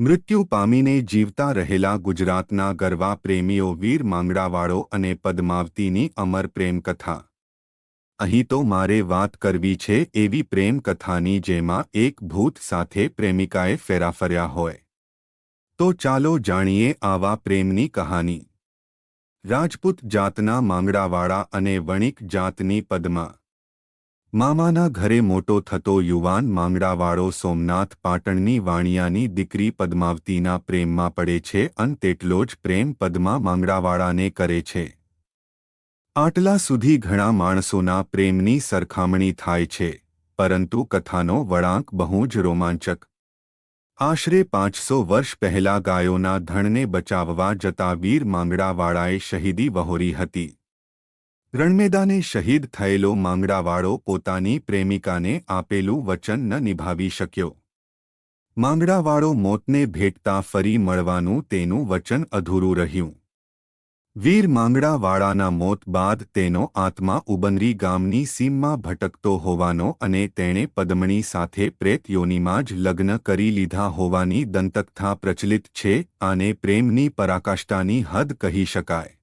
મૃત્યુ પામીને જીવતા રહેલા ગુજરાતના ગરવા પ્રેમીઓ વીર માંગડાવાળો અને પદ્માવતીની અમર પ્રેમકથા. અહીં તો મારે વાત કરવી છે એવી પ્રેમકથાની જેમાં એક ભૂત સાથે પ્રેમિકાએ ફેરાફર્યા હોય. તો ચાલો જાણીએ આવા પ્રેમની કહાની. રાજપૂત જાતના માંગડાવાળા અને વણિક જાતની પદ્મા. મામાના ઘરે મોટો થતો યુવાન માંગડાવાળો સોમનાથ પાટણની વાણિયાની દીકરી પદ્માવતીના પ્રેમમાં પડે છે અન તેટલો જ પ્રેમ પદ્મા માંગડાવાળાને કરે છે. આટલા સુધી ઘણા માણસોના પ્રેમની સરખામણી થાય છે, પરંતુ કથાનો વળાંક બહુ જ રોમાંચક. આશરે પાંચસો વર્ષ પહેલા ગાયોના ધણને બચાવવા જતા વીર માંગડાવાળાએ શહીદી વહોરી હતી. રણમેદાને શહીદ થયેલો માંગડાવાળો પોતાની પ્રેમિકાને આપેલું વચન ન નિભાવી શક્યો. માંગડાવાળો મોતને ભેટતા ફરી મળવાનું તેનું વચન અધૂરું રહ્યું. વીર માંગડાવાળાના મોત બાદ તેનો આત્મા ઉબનરી ગામની સીમમાં ભટકતો હોવાનો અને તેણે પદ્મણી સાથે પ્રેત યોનિમાં જ લગ્ન કરી લીધા હોવાની દંતકથા પ્રચલિત છે, આને પ્રેમની પરાકાષ્ઠાની હદ કહી શકાય.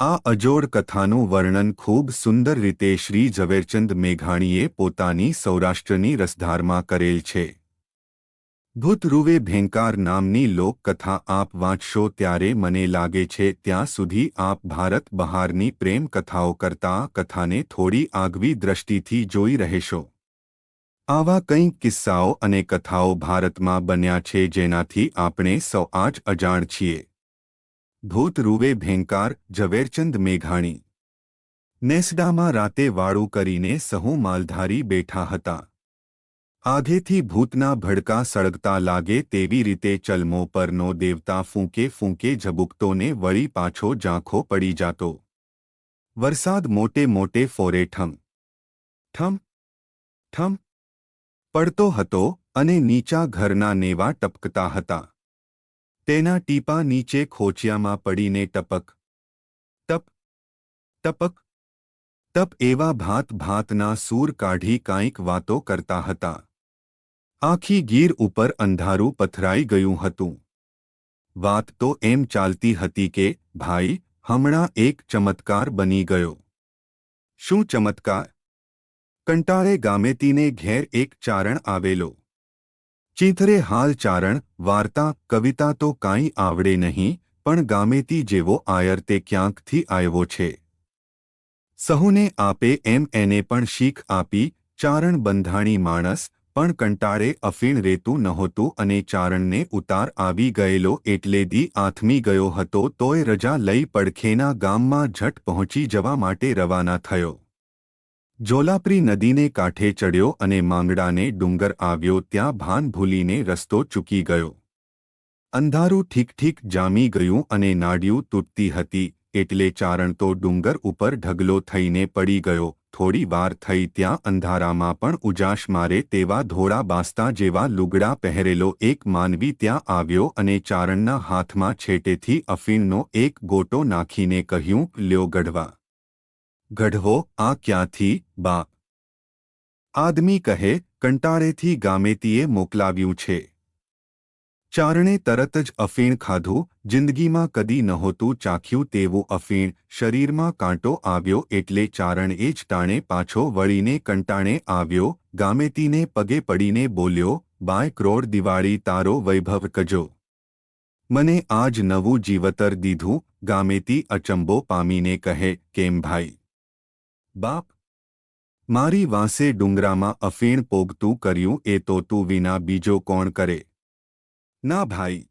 આ અજોડ કથાનું વર્ણન ખૂબ સુંદર રીતે શ્રી ઝવેરચંદ મેઘાણીએ પોતાની સૌરાષ્ટ્રની રસધારમાં કરેલ છે. ભૂતરૂવે ભેંકાર નામની લોકકથા આપ વાંચશો ત્યારે મને લાગે છે ત્યાં સુધી આપ ભારત બહારની પ્રેમ કથાઓ કરતા કથાને થોડી આગવી દ્રષ્ટિથી જોઈ રહેશો. આવા કંઈક કિસ્સાઓ અને કથાઓ ભારતમાં બન્યા છે જેનાથી આપણે સૌ આજ અજાણ છીએ. ભૂતરૂવે ભેંકાર ઝવેરચંદ મેઘાણી નેસડામાં રાતે વાળું કરીને સહુ માલધારી બેઠા હતા આગેથી ભૂતના ભડકા સળગતા લાગે તેવી રીતે ચલમો પરનો દેવતા ફૂંકે ફૂંકે ઝબુકતોને વળી પાછો ઝાંખો પડી જાતો વરસાદ મોટે મોટે ફોરે ઠમ ઠમ ઠમ પડતો હતો અને નીચા ઘરના નેવા ટપકતા હતા તેના ટીપા નીચે ખોચિયામાં પડીને ટપક. ટપ ટપક ટપ એવા ભાત ભાતના સૂર કાઢી કાંઈક વાતો કરતા હતા. આખી ગીર ઉપર અંધારું પથરાઈ ગયું હતું. વાત તો એમ ચાલતી હતી કે, ભાઈ, હમણાં એક ચમત્કાર બની ગયો. શું ચમત્કાર? કંટાળે ગામેતીને ઘેર એક ચારણ આવેલો. ચીંથરે હાલ ચારણ, વાર્તા, કવિતા તો કાંઈ આવડે નહીં, પણ ગામેતી જેવો આયર તે ક્યાંકથી આવ્યો છે. સહુને આપે એમ એને પણ શીખ આપી, ચારણ બંધાણી માણસ, પણ કંટાળે અફીણ રેતું નહોતું અને ચારણને ઉતાર આવી ગયેલો એટલે દી આથમી ગયો હતો તોય રજા લઈ પડખેના ગામમાં ઝટ પહોંચી જવા માટે રવાના થયો. જોલાપરી નદીને કાંઠે ચડ્યો અને માંગડાને ડુંગર આવ્યો ત્યાં ભાન ભૂલીને રસ્તો ચૂકી ગયો. અંધારું ઠીક ઠીક જામી ગયું અને નાડિયું તૂટતી હતી, એટલે ચારણ તો ડુંગર ઉપર ઢગલો થઈને પડી ગયો, થોડી વાર થઈ ત્યાં અંધારામાં પણ ઉજાશ મારે તેવા ધોળા બાસ્તા જેવા લુગડા પહેરેલો એક માનવી ત્યાં આવ્યો અને ચારણના હાથમાં છેટેથી અફીણનો એક ગોટો નાખીને કહ્યું, લ્યો ગઢવા. ગઢવો, આ ક્યાંથી? બા. આદમી કહે, કંટાળેથી ગામેતીએ મોકલાવ્યું છે. ચારણે તરત જ અફીણ ખાધું, જિંદગીમાં કદી નહોતું ચાખ્યું તેવું અફીણ, શરીરમાં કાંટો આવ્યો એટલે ચારણ એ જ ટાણે પાછો વળીને કંટાણે આવ્યો, ગામેતીને પગે પડીને બોલ્યો, બાય ક્રોડ દિવાળી, તારો વૈભવ કજો. મને આજ નવું જીવતર દીધું, ગામેતી અચંબો પામીને કહે, કેમ ભાઈ? બાપ? મારી વાંસે ડુંગરામાં અફીણ પોગતું કર્યું એ તો તું વિના બીજો કોણ કરે? ના ભાઈ.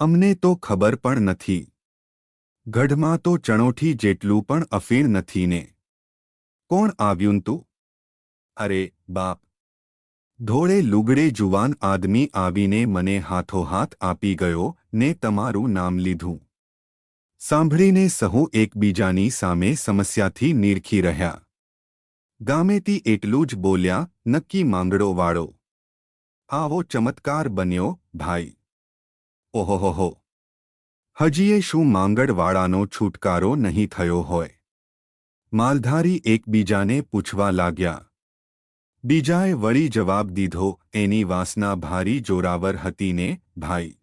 અમને તો ખબર પણ નથી. ગઢમાં તો ચણોઠી જેટલું પણ અફીણ નથી ને. કોણ આવ્યું તું? અરે, બાપ. ધોળે લુગડે જુવાન આદમી આવીને મને હાથોહાથ આપી ગયો ને તમારું નામ લીધું. સાંભળીને સહુ એકબીજાની સામે સમસ્યાથી નીરખી રહ્યા. ગામેથી એટલું જ બોલ્યા, નક્કી માંગડો વાળો. આવો ચમત્કાર બન્યો, ભાઈ. ઓહોહોહો હજીએ શું માંગડવાળાનો છૂટકારો નહીં થયો હોય? માલધારી એકબીજાને પૂછવા લાગ્યા. બીજાએ વળી જવાબ દીધો, એની વાસના ભારી જોરાવર હતી ને, ભાઈ.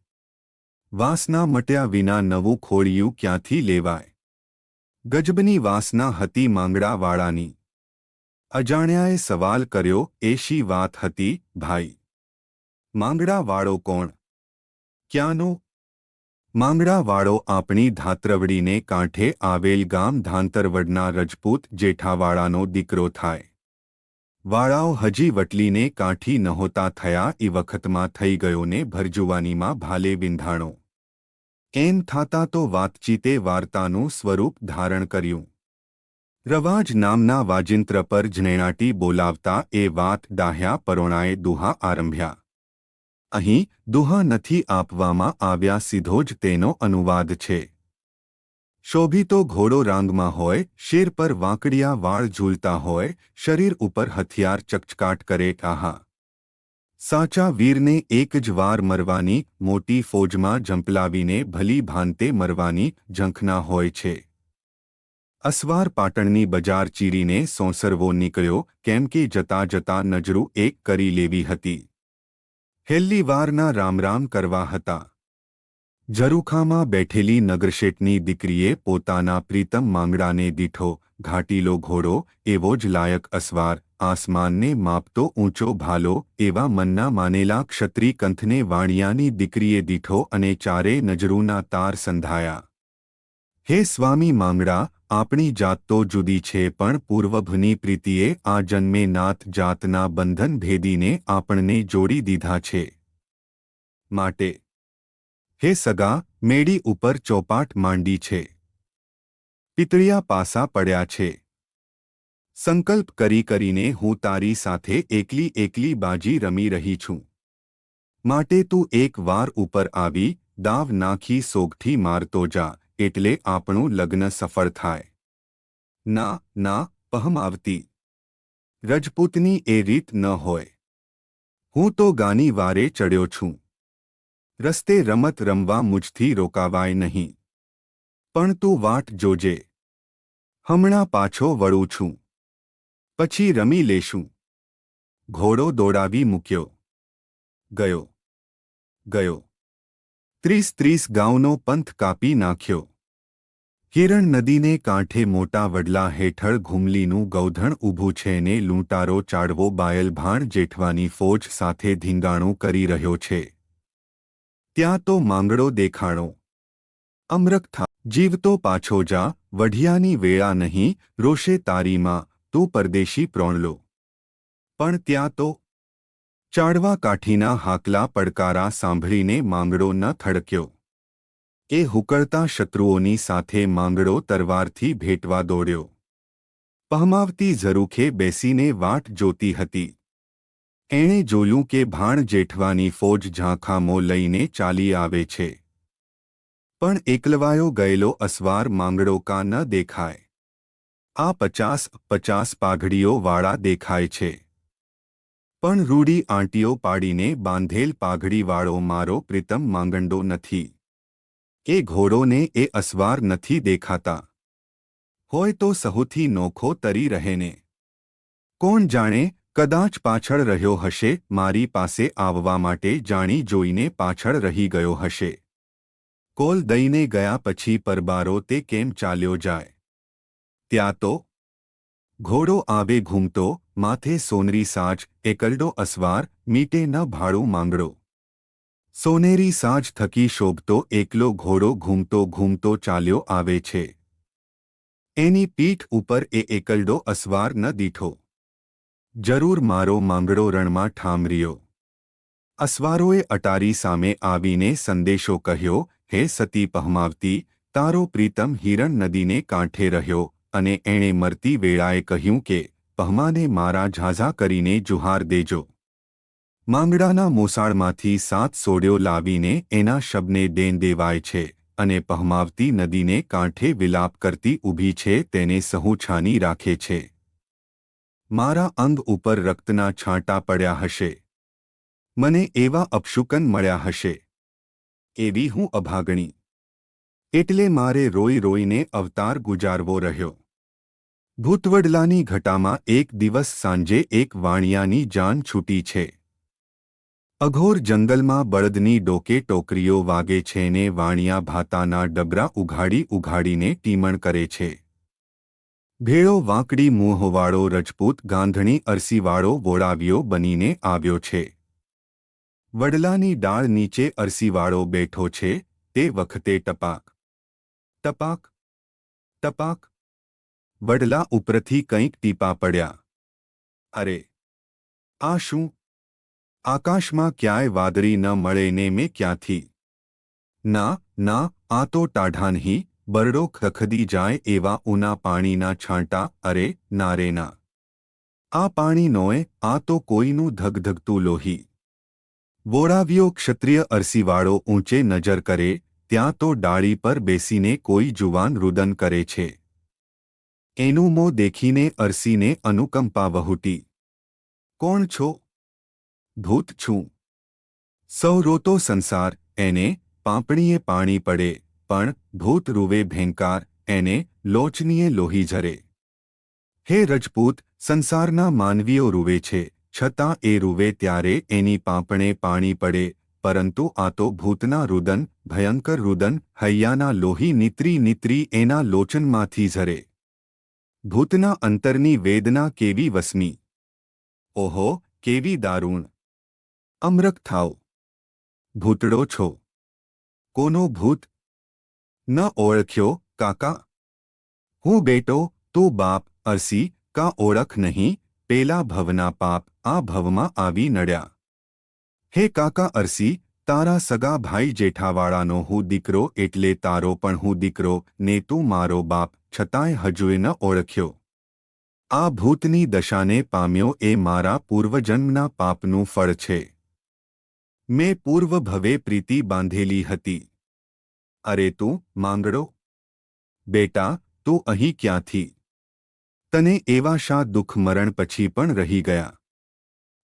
વાસના મટ્યા વિના નવું ખોળિયું ક્યાંથી લેવાય? ગજબની વાસના હતી માંગડાવાળાની. અજાણ્યાએ સવાલ કર્યો, એશી વાત હતી, ભાઈ? માંગડાવાળો કોણ? ક્યાંનો? માંગડાવાળો આપણી ધાત્રવડીને કાંઠે આવેલ ગામ ધાંતરવડના રજપૂત જેઠાવાળાનો દીકરો થાય. વાળાઓ હજી વટલીને કાંઠી નહોતા થયા એ વખતમાં થઈ ગયો ને ભરજુવાનીમાં ભાલે વિંધાણો. એમ થાતા તો વાતચીતે વાર્તાનું સ્વરૂપ ધારણ કર્યું. રવાજ નામના વાજિંત્ર પર જણેણાટી બોલાવતા એ વાત ડાહ્યા પરોણાએ દુહા આરંભ્યા. અહીં દુહા નથી આપવામાં આવ્યા સીધો જ તેનો અનુવાદ છે. શોભિતો ઘોડો રાંગમાં હોય, શેર પર વાંકડિયા વાળ ઝૂલતા હોય, શરીર ઉપર હથિયાર ચકચકાટ કરે, આહા! સાચા વીરને એક જ વાર મરવાની, મોટી ફોજમાં ઝંપલાવીને ભલી ભાંતે મરવાની ઝંખના હોય છે. અસવાર પાટણની બજાર ચીરીને સોંસરવો નીકળ્યો, કેમ કે જતા જતા નજરું એક કરી લેવી હતી. હેલ્લી વારના રામરામ કરવા હતા. ઝરૂખામાં બેઠેલી નગરશેઠની દીકરીએ પોતાના પ્રીતમ માંગડાને દીઠો, ઘાટીલો ઘોડો, એવો જ લાયક અસવાર આસમાનને માપતો ઊંચો ભાલો, એવા મન્ના માનેલા ક્ષત્રિય કંથને વાણિયાની દીકરીએ દીઠો અને ચારે નજરૂના તાર સંધાયા. હે સ્વામી માંગડા, આપણી જાત તો જુદી છે પણ પૂર્વભની પ્રીતિએ આ જન્મે નાથ જાતના બંધન ભેદીને આપણને જોડી દીધા છે. માટે. હે સગા મેડી ઉપર ચોપાટ માંડી છે. પિતળિયા પાસા પડ્યા છે. સંકલ્પ કરી કરીને હું તારી સાથે એકલી એકલી બાજી રમી રહી છું. માટે તું એક વાર ઉપર આવી, દાવ નાખી સોગથી મારતો જા, એટલે આપણું લગ્ન સફળ થાય. ના ના, પહમ આવતી. રજપૂતની એ રીત ન હોય. હું તો ગાની વારે ચડ્યો છું. રસ્તે રમત રમવા મુજથી રોકાવાય નહીં. પણ તું વાટ જોજે. હમણાં પાછો વળું છું. પછી રમી લેશું. ઘોડો દોડાવી મૂક્યો. ગયો. ગયો. ત્રીસ ત્રીસ ગાઉનો પંથ કાપી નાખ્યો. હિરણ નદીને કાંઠે મોટા વડલા હેઠળ ઘુમલીનું ગૌધણ ઊભું છે ને લૂંટારો ચાડવો બાયલભાણ જેઠવાની ફોજ સાથે ધીંગાણું કરી રહ્યો છે. ત્યાં તો માંગડો દેખાણો. અમરક થા. જીવતો પાછો જા. વઢિયાની વેળા નહીં. રોષે તારીમાં. તું પરદેશી પ્રોણલો પણ ત્યાં તો ચાડવા કાઠીના હાકલા પડકારા સાંભળીને માંગડો ન થડક્યો. એ હુકળતા શત્રુઓની સાથે માંગડો તરવારથી ભેટવા દોડ્યો. પહમાવતી ઝરૂખે બેસીને વાટ જોતી હતી. એણે જોયું કે ભાણ જેઠવાની ફોજ ઝાંખામો લઈને ચાલી આવે છે. પણ એકલવાયો ગયેલો અસવાર માંગડો કા ન દેખાય. આ પચાસ પચાસ પાઘડીઓ વાળા દેખાય છે. પણ રૂડી આંટીઓ પાડીને બાંધેલ પાઘડીવાળો મારો પ્રીતમ માંગંડો નથી. એ ઘોડોને એ અસવાર નથી દેખાતા. હોય તો સહુથી નોખો તરી રહેને. કોણ જાણે કદાચ પાછળ રહ્યો હશે, મારી પાસે આવવા માટે જાણી જોઈને પાછળ રહી ગયો હશે. કોલ દઈને ગયા પછી પરબારો તે કેમ ચાલ્યો જાય? ત્યાં તો ઘોડો આવે ઘૂમતો, માથે સોનરી સાજ, એકલડો અસવાર, મીટે ન ભાડું માંગડો. સોનેરી સાજ થકી શોભતો, એકલો ઘોડો ઘૂમતો ઘૂમતો ચાલ્યો આવે છે. એની પીઠ ઉપર એ એકલડો અસવાર ન દીઠો. જરૂર મારો માંગડો રણમાં ઠામર્યો. અસવારોએ અટારી સામે આવીને સંદેશો કહ્યો, હે સતી પહમાવતી, તારો પ્રીતમ હિરણ નદીને કાંઠે રહ્યો અને એણે મરતી વેળાએ કહ્યું કે પહમાને મારા ઝાઝા કરીને જુહાર દેજો. માંગડાના મોસાળમાંથી સાત સોડ્યો લાવીને એના શબને દેન દેવાય છે અને પહમાવતી નદીને કાંઠે વિલાપ કરતી ઊભી છે તેને સહુ છાની રાખે છે. મારા અંગ ઉપર રક્તના છાંટા પડ્યા હશે. મને એવા અપશુકન મળ્યા હશે. એવી હું અભાગણી. એટલે મારે રોઈ રોઈને અવતાર ગુજારવો રહ્યો. ભૂતવડલાની ઘટામાં એક દિવસ સાંજે એક વાણિયાની જાન છૂટી છે. અઘોર જંગલમાં બળદની ડોકે ટોકરીઓ વાગે છે ને વાણિયા ભાતાના ડબરા ઉઘાડી ઉઘાડીને ટીમણ કરે છે. ભેળો વાંકડી મુંહવાળો રજપૂત ગાંધણી અરસીવાળો વોળાવ્યો બનીને આવ્યો છે. વડલાની ડાળ નીચે અરસીવાળો બેઠો છે, તે વખતે ટપાક. ટપાક. ટપાક. વડલા ઉપરથી કંઈક ટીપા પડ્યા. અરે, આ શું? આકાશમાં ક્યાંય વાદળી ન મળે ને મેં ક્યાંથી? ના ના, આ તો ટાઢા નહીં બરડો ખખદી જાય એવા ઉના પાણીના છાંટા, અરે નારેના આ પાણી નોએ, આ તો કોઈનું ધગધગતું લોહી. વોળાવ્યો ક્ષત્રિય અરસીવાળો ઊંચે નજર કરે, ત્યાં તો ડાળી પર બેસીને કોઈ જુવાન રુદન કરે છે. એનું મોં દેખીને અરસીને અનુકંપા વહુટી કોણ છો? ભૂત છું. સૌ રોતો સંસાર, એને પાંપણીએ પાણી પડે, પણ ભૂત રૂવે ભેંકાર, એને લોચનીએ લોહી ઝરે. હે રજપૂત, સંસારના માનવીઓ રૂવે છે, છતાં એ રૂવે ત્યારે એની પાંપણે પાણી પડે, પરંતુ આ તો ભૂતના રુદન, ભયંકર રુદન, હૈયાના લોહી નીતરી નીતરી એના લોચનમાંથી ઝરે. ભૂતના અંતરની વેદના કેવી વસમી? ઓહો, કેવી દારૂણ. અમરક થાવ. ભૂતડો છો. કોનો ભૂત? ન ઓળખ્યો, કાકા. હું બેટો, તું બાપ, અરસી, કા ઓળખ નહીં, પેલા ભવના પાપ, આ ભવમાં આવી નડ્યા. હે કાકા અરસી, તારા સગા ભાઈ જેઠાવાળાનો હું દીકરો એટલે તારો પણ હું દીકરો, ને તું મારો બાપ છતાંય હજુએ ન ઓળખ્યો. આ ભૂતની દશાને પામ્યો એ મારા પૂર્વજન્મના પાપનું ફળ છે. મેં પૂર્વ ભવે પ્રીતિ બાંધેલી હતી. અરે તું, માંગડો. બેટા, તું અહીં ક્યાંથી? તને એવા શા દુઃખ મરણ પછી પણ રહી ગયા?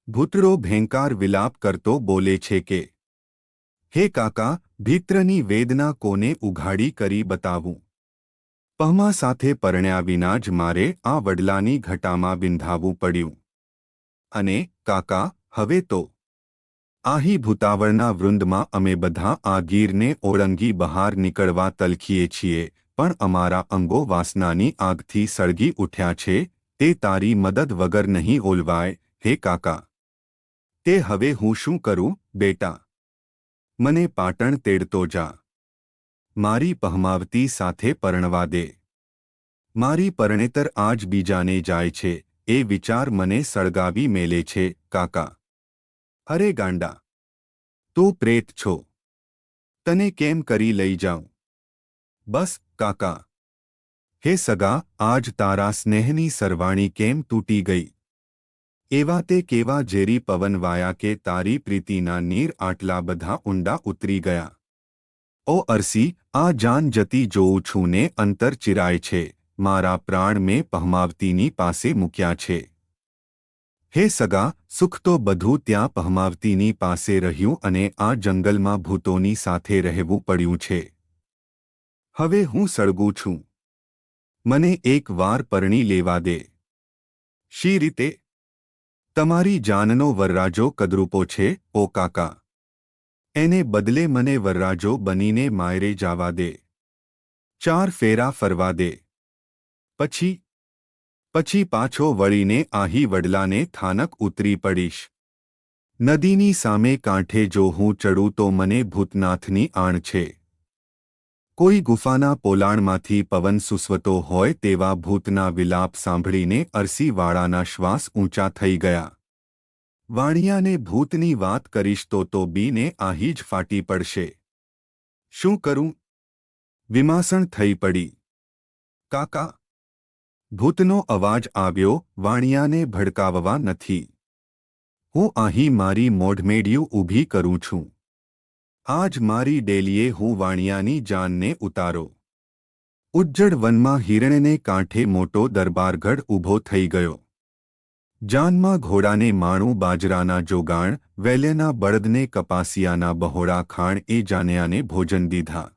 ભૂતરો ભેંકાર વિલાપ કરતો બોલે છે કે, હે કાકા, ભીત્રની વેદના કોને ઉઘાડી કરી બતાવું? પહમા સાથે પરણ્યા વિના જ મારે આ વડલાની ઘટામાં વિંધાવવું પડ્યું. અને, કાકા, હવે તો. આહી ભૂતાવળના વૃંદમાં અમે બધા આ ગીરને ઓળંગી બહાર નીકળવા તલખીએ છીએ, પણ અમારા અંગો વાસનાની આગથી સળગી ઉઠ્યા છે, તે તારી મદદ વગર નહીં ઓલવાય, હે કાકા. તે હવે હું શું કરું, બેટા? મને પાટણ તેડતો જા. મારી પહમાવતી સાથે પરણવા દે. મારી પરણેતર આજ બીજાને જાય છે, એ વિચાર મને સળગાવી મેલે છે, કાકા. અરે ગાંડા. તું પ્રેત છો. તને કેમ કરી લઈ જાઉં? બસ, કાકા. હે સગા, આજ તારા સ્નેહની સરવાણી કેમ તૂટી ગઈ? એવા તે કેવા ઝેરી પવન વાયા કે તારી પ્રીતિના નીર આટલા બધા ઊંડા ઉતરી ગયા. ઓ અરસી, આ જાન જતી જોઉં છું ને અંતર ચિરાય છે, મારા પ્રાણ મેં પહમાવતીની પાસે મૂક્યા છે. હે સગા, સુખ તો બધું ત્યાં પહમાવતીની પાસે રહ્યું અને આ જંગલમાં ભૂતોની સાથે રહેવું પડ્યું છે. હવે હું સળગું છું. મને એક વાર પરણી લેવા દે. શી રીતે? તમારી જાનનો વરરાજો કદરૂપો છે, ઓ કાકા. એને બદલે મને વરરાજો બનીને માયરે જાવા દે. ચાર ફેરા ફરવા દે. પછી પછી પાછો વળીને આહી વડલાને થાનક ઉતરી પડીશ. નદીની સામે કાંઠે જો હું ચડું તો મને ભૂતનાથની આણ છે. કોઈ ગુફાના પોલાણમાંથી પવન સુસવતો હોય તેવા ભૂતના વિલાપ સાંભળીને અરસીવાળાના શ્વાસ ઊંચા થઈ ગયા. વાણિયાને ભૂતની વાત કરીશ તો તો બીને આહી જ ફાટી પડશે. શું કરું? વિમાસણ થઈ પડી. કાકા! ભૂતનો અવાજ આવ્યો, વાણિયાને ભડકાવવા નથી. હું અહીં મારી મોઢમેડિયું ઊભી કરું છું. આજ મારી ડેલીએ હું વાણિયાની જાનને ઉતારો. ઉજ્જડ વનમાં હિરણને કાંઠે મોટો દરબારગઢ ઊભો થઈ ગયો. જાનમાં ઘોડાને માણું બાજરાના જોગાણ, વેલેના બળદને કપાસિયાના બહોળા ખાણ એ જાનયાને ભોજન દીધા.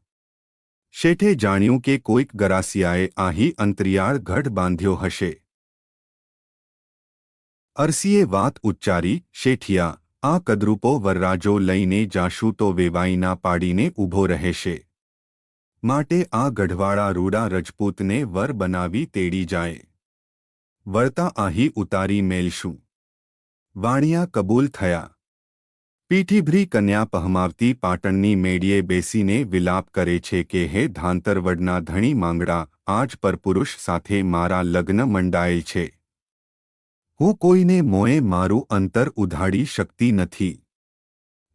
શેઠે જાણ્યું કે કોઈક ગરાસિયાએ આહી અંતરિયાળ ગઢ બાંધ્યો હશે. અરસીએ વાત ઉચ્ચારી, શેઠિયા, આ કદરૂપો વરરાજો લઈને જાશું તો વેવાઈના પાડીને ઊભો રહેશે. માટે આ ગઢવાળા રૂડા રજપૂતને વર બનાવી તેડી જાય. વળતા આહી ઉતારી મેલશું. વાણિયા કબૂલ થયા. પીઠીભરી કન્યા પહમાવતી પાટણની મેડીએ બેસીને વિલાપ કરે છે કે, હે ધાંતરવડના ધણી માંગડા, આજ પરપુરુષ સાથે મારા લગ્ન મંડાયેલ છે. હું કોઈને મોએ મારું અંતર ઉધાડી શકતી નથી.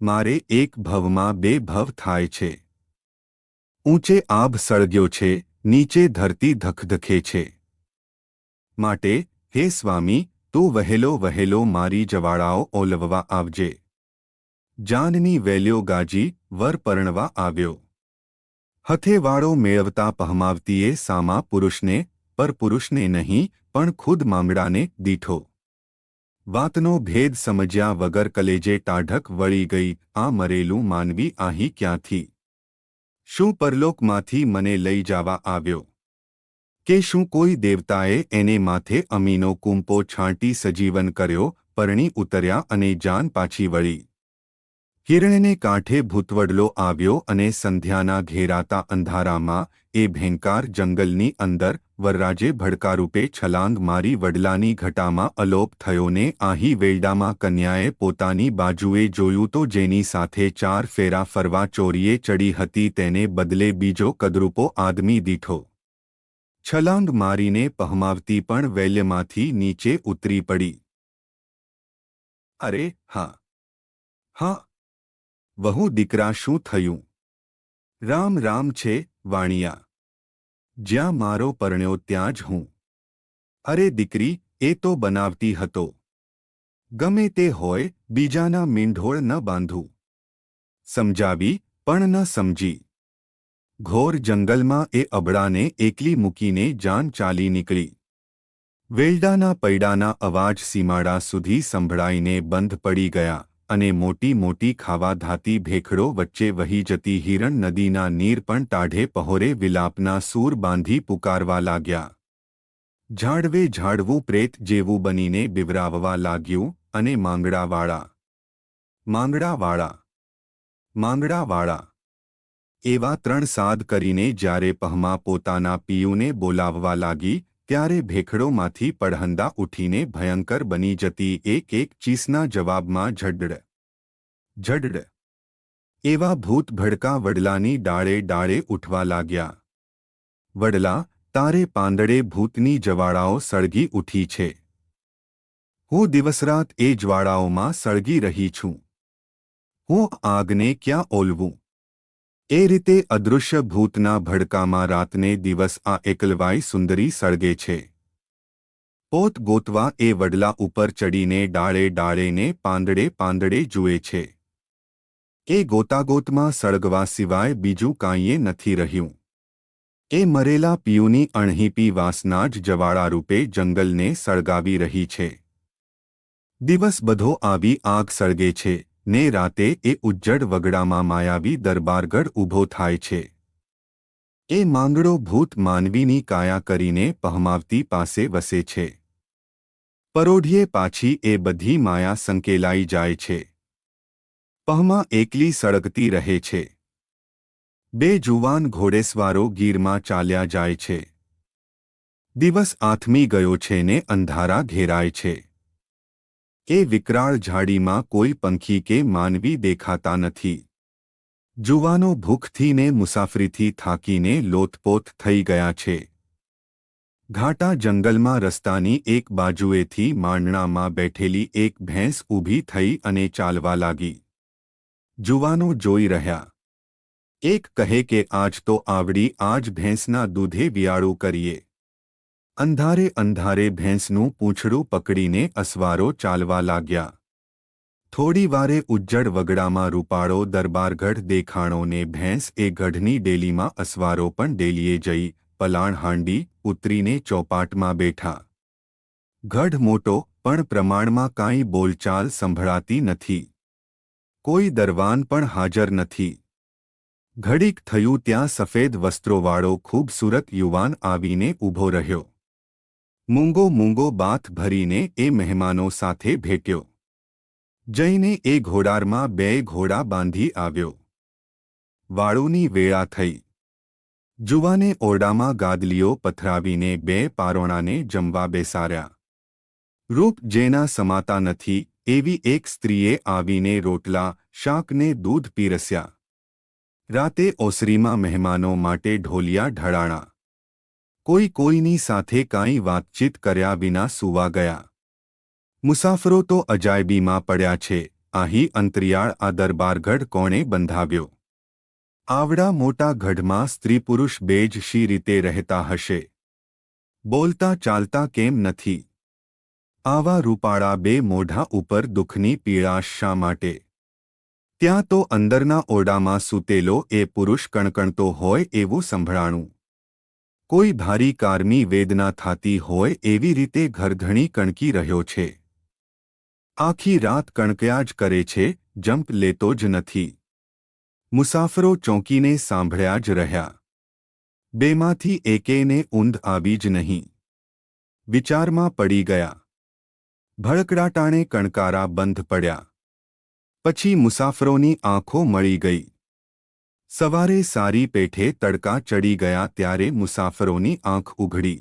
મારે એક ભવમાં બે ભવ થાય છે. ઊંચે આભ સળગ્યો છે, નીચે ધરતી ધખધખે છે. માટે, હે સ્વામી, તું વહેલો વહેલો મારી જવાળાઓ ઓલવવા આવજે. જાનની વેલ્યો ગાજી, વર પરણવા આવ્યો. હથેવાળો મેળવતા પહમાવતીએ સામા પુરુષને, પર પુરુષને નહીં, પણ ખુદ માંગડાને દીઠો. વાતનો ભેદ સમજ્યા વગર કલેજે ટાઢક વળી ગઈ, આ મરેલું માનવી આહી ક્યાંથી? શું પરલોકમાંથી મને લઈ જવા આવ્યો? કે શું કોઈ દેવતાએ એને માથે અમીનો કુંપો છાંટી સજીવન કર્યો, પરણી ઉતર્યા અને જાન પાછી વળી. હિરણને કાંઠે ભૂતવડલો આવ્યો અને સંધ્યાના ઘેરાતા અંધારામાં, એ ભેંકાર જંગલની અંદર, વરરાજે ભડકારૂપે છલાંગ મારી વડલાની ઘટામાં અલોપ થયોને આહી વેલડામાં કન્યાએ પોતાની બાજુએ જોયું તો જેની સાથે ચાર ફેરા ફરવા ચોરીએ ચડી હતી તેને બદલે બીજો કદરૂપો આદમી દીઠો. છલાંગ મારીને પહમાવતી પણ વેલ્યમાંથી નીચે ઉતરી પડી. અરે, હા. હા. વહુ દીકરા શું થયું? રામ રામ છે, વાણિયા. જ્યાં મારો પરણ્યો ત્યાં જ હું. અરે દીકરી, એ તો બનાવતી હતો. ગમે તે હોય, બીજાના મીંઢોળ ન બાંધું. સમજાવી, પણ ન સમજી. ઘોર જંગલમાં એ અબડાને એકલી મૂકીને જાન ચાલી નીકળી. વેલડાના પૈડાના અવાજ સીમાડા સુધી સંભળાઈને બંધ પડી ગયા અને મોટી મોટી ખાવા ધાતી ભેખડો વચ્ચે વહી જતી હિરણ નદીના નીર પણ ટાઢે પહોરે વિલાપના સૂર બાંધી પુકારવા લાગ્યા. ઝાડવે ઝાડવું પ્રેત જેવું બનીને બિવરાવવા લાગ્યું અને માંગડાવાળા. માંગડાવાળા. માંગડાવાળા. એવા ત્રણ સાદ કરીને જ્યારે પહમા પોતાના પિયુને બોલાવવા લાગી, ત્યારે ભેખડોમાંથી પડહંદા ઉઠીને ભયંકર બની જતી એક એક ચીસના જવાબમાં ઝડડ. ઝડડ. એવા ભૂત ભડકા વડલાની ડાળે ડાળે ઉઠવા લાગ્યા. વડલા, તારે પાંદડે ભૂતની જવાળાઓ સળગી ઉઠી છે. હું દિવસરાત એ જ્વાળાઓમાં સળગી રહી છું. હું આગને ક્યાં ઓલવું? એ રીતે અદૃશ્ય ભૂતના ભડકામાં રાતને દિવસ આ એકલવાઈ સુંદરી સળગે છે. પોત ગોતવા એ વડલા ઉપર ચડીને ડાળે ડાળેને પાંદડે પાંદડે જુએ છે. એ ગોતાગોતમાં સળગવા સિવાય બીજું કાંઈએ નથી રહ્યું. એ મરેલા પીયુની અણહીપી વાસના જ જવાળા રૂપે જંગલને સળગાવી રહી છે. દિવસ બધો આવી આગ સળગે છે. ને રાતે એ ઉજ્જડ વગડામાં માયાવી દરબારગઢ ઊભો થાય છે. એ માંગડો ભૂત માનવીની કાયા કરીને પહમાવતી પાસે વસે છે. પરોઢીએ પાછી એ બધી માયા સંકેલાઈ જાય છે. પહમા એકલી સળગતી રહે છે. બે જુવાન ઘોડેસવારો ગીરમાં ચાલ્યા જાય છે. દિવસ આથમી ગયો છે ને અંધારા ઘેરાય છે. એ વિકરાળ ઝાડીમાં કોઈ પંખી કે માનવી દેખાતા નથી. જુવાનો ભૂખથી ને મુસાફરીથી થાકીને લોથપોથ થઈ ગયા છે. ઘાટા જંગલમાં રસ્તાની એક બાજુએથી માંડણામાં બેઠેલી એક ભેંસ ઊભી થઈ અને ચાલવા લાગી. જુવાનો જોઈ રહ્યા. એક કહે કે, આજ તો આવડી આજ ભેંસના દૂધે વિયાળું કરીએ. અંધારે અંધારે ભેંસનું પૂંછડું પકડીને અસવારો ચાલવા લાગ્યા. થોડી વારે ઉજ્જડ વગડામાં રૂપાળો દરબારગઢ દેખાણોને ભેંસ એ ગઢની ડેલીમાં અસવારો પણ ડેલીએ જઈ, પલાણ હાંડી ઉતરીને ચોપાટમાં બેઠા. ગઢ મોટો, પણ પ્રમાણમાં કાંઈ બોલચાલ સંભળાતી નથી. કોઈ દરવાન પણ હાજર નથી. ઘડીક થયું ત્યાં સફેદ વસ્ત્રોવાળો ખૂબસૂરત યુવાન આવીને ઊભો રહ્યો. મૂંગો મૂંગો બાથ ભરીને એ મહેમાનો સાથે ભેટ્યો. જઈને એ ઘોડારમાં બે ઘોડા બાંધી આવ્યો. વાળુની વેળા થઈ. જુવાને ઓરડામાં ગાદલીઓ પથરાવીને બે પારોણાને જમવા બેસાર્યા રૂપ જેના સમાતા નથી, એવી એક સ્ત્રીએ આવીને રોટલા, શાકને દૂધ પીરસ્યા. રાતે ઓસરીમાં મહેમાનો માટે ઢોલિયા ઢળાણા. કોઈ કોઈની સાથે કાંઈ વાતચીત કર્યા વિના સૂવા ગયા. મુસાફરો તો અજાયબીમાં પડ્યા છે અહીં અંતરિયાળ આ દરબારગઢ કોણે બંધાવ્યો? આવડા મોટા ગઢમાં સ્ત્રી પુરુષ બે જ શી રીતે રહેતા હશે? બોલતા ચાલતા કેમ નથી? આવા રૂપાળા બે મોઢા ઉપર દુઃખની પીળાશ શા માટે? ત્યાં તો અંદરના ઓરડામાં સૂતેલો એ પુરુષ કણકણતો હોય એવું સંભળાણું. કોઈ ભારી કારમી વેદના થાતી હોય એવી રીતે ઘરઘણી કણકી રહ્યો છે. આખી રાત કણક્યા જ કરે છે જમ્પ લેતો જ નથી. મુસાફરો ચોંકીને સાંભળ્યા જ રહ્યા. બેમાંથી એકેને ઊંધ આવી જ નહીં. વિચારમાં પડી ગયા. ભડકડાટાણે કણકારા બંધ પડ્યા. પછી મુસાફરોની આંખો મળી ગઈ. સવારે સારી પેઠે તડકા ચડી ગયા ત્યારે મુસાફરોની આંખ ઉઘડી.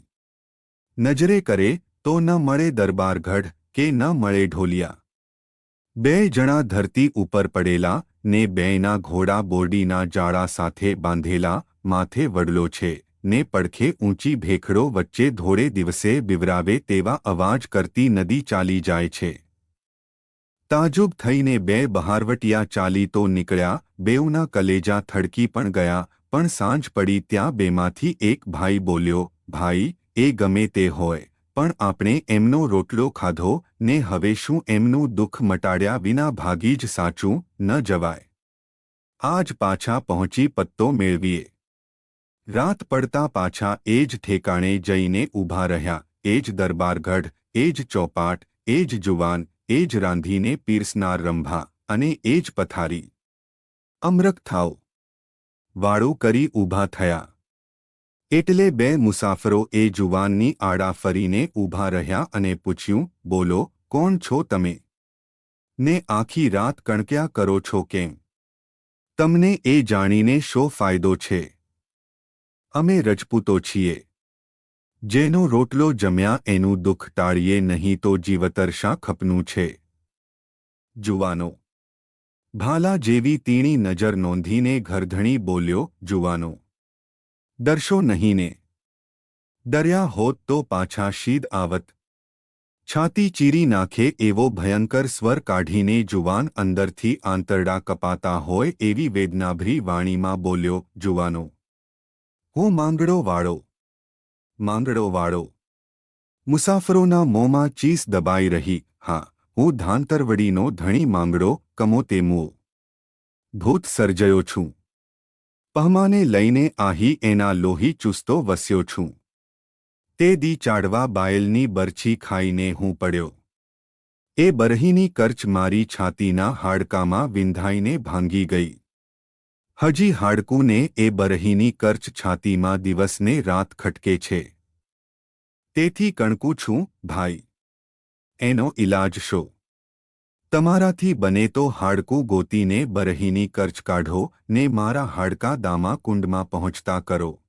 નજરે કરે તો ન મળે દરબારગઢ કે ન મળે ઢોલિયા. બે જણા ધરતી ઉપર પડેલા ને બેયના ઘોડા બોરડીના જાળા સાથે બાંધેલા માથે વડલો છે ને પડખે ઊંચી ભેખડો વચ્ચે ધોળે દિવસે બિવરાવે તેવા અવાજ કરતી નદી ચાલી જાય છે. તાજુબ થઈને બે બહારવટિયા ચાલી તો નીકળ્યા, બેઉના કલેજા થડકી પણ ગયા, પણ સાંજ પડી ત્યાં બેમાંથી એક ભાઈ બોલ્યો, ભાઈ, એ ગમે તે હોય, પણ આપણે એમનો રોટલો ખાધો, ને હવે શું એમનું દુઃખ મટાડ્યા વિના ભાગી જ સાચું ન જવાય. આજ પાછા પહોંચી પત્તો મેળવીએ. રાત પડતા પાછા એ જ ઠેકાણે જઈને ઊભા રહ્યા, એ જ દરબારગઢ, એ જ ચોપાટ, એ જ જુવાન એ જ રાંધીને પીરસનાર રંભા અને એ જ પથારી. અમરક થાવ વાળો કરી ઊભા થયા. એટલે બે મુસાફરો એ જુવાનની આડા ફરીને ઊભા રહ્યા અને પૂછ્યું, બોલો, કોણ છો તમે? ને આખી રાત કણક્યા કરો છો કેમ? તમને એ જાણીને શો ફાયદો છે? અમે રજપૂતો છીએ. જેનો રોટલો જમ્યા એનું દુઃખ ટાળીએ નહીં તો જીવતર શા ખપનું છે. જુવાનો. ભાલા જેવી તીણી નજર નોંધીને ઘરધણી બોલ્યો, જુવાનો. ડરશો નહીંને. દર્યા હોત તો પાછા શીદ આવત. છાતી ચીરી નાખે એવો ભયંકર સ્વર કાઢીને જુવાન અંદરથી આંતરડા કપાતા હોય એવી વેદનાભરી વાણીમાં બોલ્યો, જુવાનો. હું માંગડો વાળો. માંગડો વાળો. મુસાફરોના મોંમાં ચીસ દબાઈ રહી. હા, હું ધાંતરવડીનો ધણી માંગડો કમો તેમુઓ ભૂત સર્જયો છું. પહમાને લઈને આહી એના લોહી ચુસ્તો વસ્યો છું. તે દી ચાડવા બાયલની બરછી ખાઈને હું પડ્યો. એ બરહીની કરચ મારી છાતીના હાડકામાં વિંધાઈને ભાંગી ગઈ. હજી હાડકુંને એ બરહીની કરચ છાતીમાં દિવસને રાત ખટકે છે. તેથી કણકું છું, ભાઈ. એનો ઇલાજ શો. તમારાથી બને તો હાડકું ગોતીને બરહીની કરચ કાઢો, ને મારા હાડકા દામા કુંડમાં પહોંચતા કરો.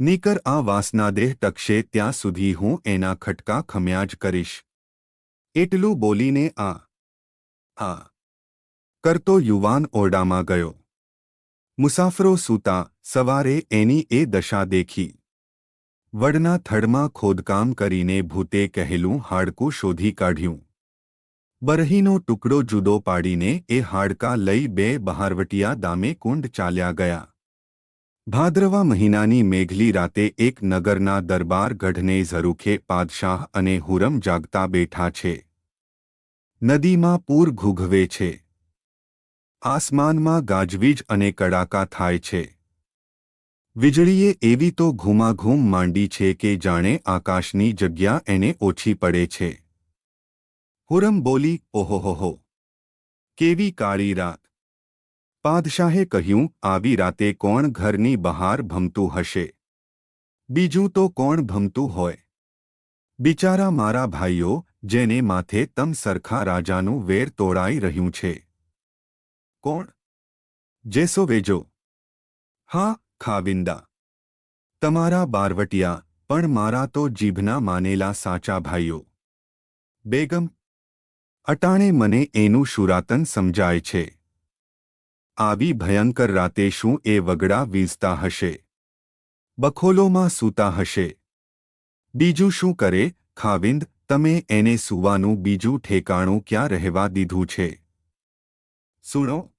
નીકર આ વાસનાદેહ ટકશે ત્યાં સુધી હું એના ખટકા ખમ્યા જ કરીશ. એટલું બોલીને આ આ કરતો યુવાન ઓરડામાં ગયો. મુસાફરો સૂતા સવારે એની એ દશા દેખી. વડના થડમાં ખોદકામ કરીને ભૂતે કહેલું હાડકું શોધી કાઢ્યું. બરહીનો ટુકડો જુદો પાડીને એ હાડકા લઈ બે બહારવટિયા દામે કુંડ ચાલ્યા ગયા. ભાદ્રવા મહિનાની મેઘલી રાતે એક નગરના દરબાર ગઢને ઝરૂખે પાદશાહ અને હુરમ જાગતા બેઠા છે. નદીમાં પૂર ઘૂઘવે છે. આસમાનમાં ગાજવીજ અને કડાકા થાય છે. વીજળીએ એવી તો ઘૂમાઘૂમ માંડી છે કે જાણે આકાશની જગ્યા એને ઓછી પડે છે. હુરમ બોલી, ઓહોહોહો! કેવી કાળી રાત! પાદશાહે કહ્યું, આવી રાતે કોણ ઘરની બહાર ભમતું હશે? બીજું તો કોણ ભમતું હોય? બિચારા મારા ભાઈઓ, જેને માથે તમ સરખા રાજાનું વેર તોડાઈ રહ્યું છે. કોણ? જેસો વેજો. હા, ખાવિંદા. તમારા બારવટિયા, પણ મારા તો જીભના માનેલા સાચા ભાઈઓ. બેગમ, અટાણે મને એનું શુરાતન સમજાય છે. આવી ભયંકર રાતે શું એ વગડા વીજતા હશે? બખોલોમાં સૂતા હશે. બીજું શું કરે? ખાવિંદ, તમે એને સૂવાનું બીજું ઠેકાણું ક્યાં રહેવા દીધું છે? સુણો.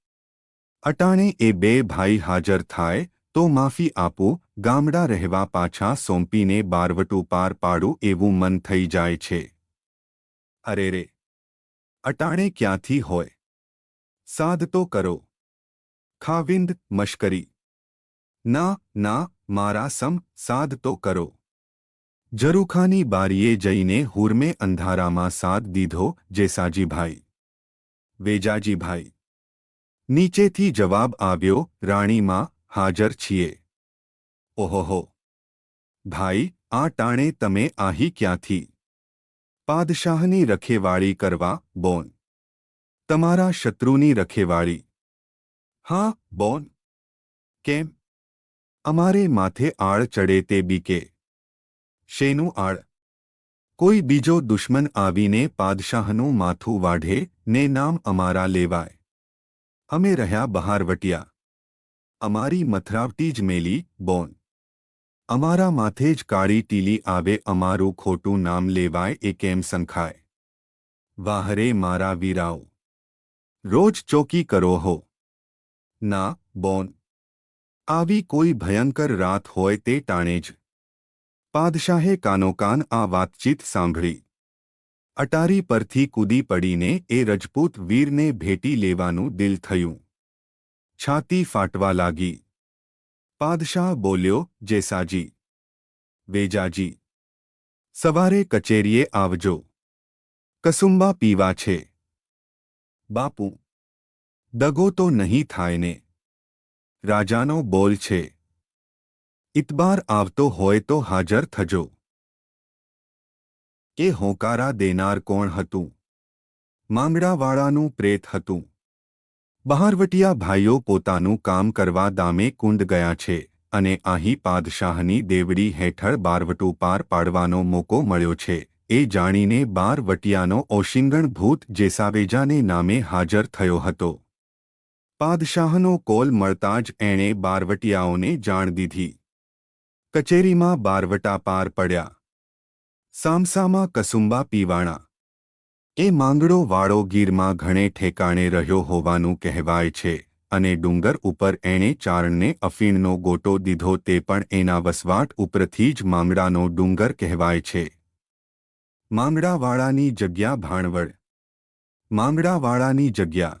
અટાણે એ બે ભાઈ હાજર થાય, તો માફી આપું, ગામડા રહેવા પાછા સોંપીને બારવટું પાર પાડું એવું મન થઈ જાય છે. અરે રે! અટાણે ક્યાંથી હોય? સાદ તો કરો. ખાવિંદ મશ્કરી. ના ના, મારા સમ, સાદ તો કરો. જરૂખાની બારીએ જઈને હુરમે અંધારામાં સાદ દીધો, જેસાજીભાઈ. વેજાજીભાઈ. નીચેથી જવાબ આવ્યો, રાણીમાં હાજર છીએ. ઓહોહો. ભાઈ, આ ટાણે તમે આહી ક્યાંથી? પાદશાહની રખેવાળી કરવા, બોન. તમારા શત્રુની રખેવાળી. હા, બોન. કેમ? અમારે માથે આળ ચડે તે બીકે. શેનું આળ? કોઈ બીજો દુશ્મન આવીને પાદશાહનું માથું વાઢે, ને નામ અમારા લેવાય. અમે રહ્યા બહારવટિયા અમારી મથરાવટી જ મેલી બોન અમારા માથે જ કાળી ટીલી આવે અમારું ખોટું નામ લેવાય એ કેમ સંખાય વાહરે મારા વીરાઓ રોજ ચોકી કરો હો ના બોન આવી કોઈ ભયંકર રાત હોય તે ટાણે જ પાદશાહે કાનોકાન આ વાતચીત સાંભળી અટારી પરથી કૂદી પડીને એ રજપૂત વીરને ભેટી લેવાનું દિલ થયું. છાતી ફાટવા લાગી. પાદશાહ બોલ્યો, જેસાજી, વેજાજી, સવારે કચેરીએ આવજો. કસુંબા પીવા છે. બાપુ, દગો તો નહીં થાય ને? રાજાનો બોલ છે. ઇતબાર આવતો હોય તો હાજર થજો. એ હોંકારા દેનાર કોણ હતું? માંગડાવાળાનું પ્રેત હતું. બહારવટિયા ભાઈઓ પોતાનું કામ કરવા દામે કુંડ ગયા છે અને અહીં પાદશાહની દેવડી હેઠળ બારવટું પાર પાડવાનો મોકો મળ્યો છે. એ જાણીને બારવટિયાનો ઓશિંગણ ભૂત જેસાવેજાને નામે હાજર થયો હતો. પાદશાહનો કોલ મળતા જ એણે બારવટિયાઓને જાણ દીધી. કચેરીમાં બારવટા પાર પડ્યા. સામસામાં કસુંબા પીવાણા. એ માંગડો વાળો ગીરમાં ઘણે ઠેકાણે રહ્યો હોવાનું કહેવાય છે અને ડુંગર ઉપર એણે ચારણને અફીણનો ગોટો દીધો તે પણ એના વસવાટ ઉપરથી જ માંગડાનો ડુંગર કહેવાય છે. માંગડાવાળાની જગ્યા ભાણવડ. માંગડાવાળાની જગ્યા.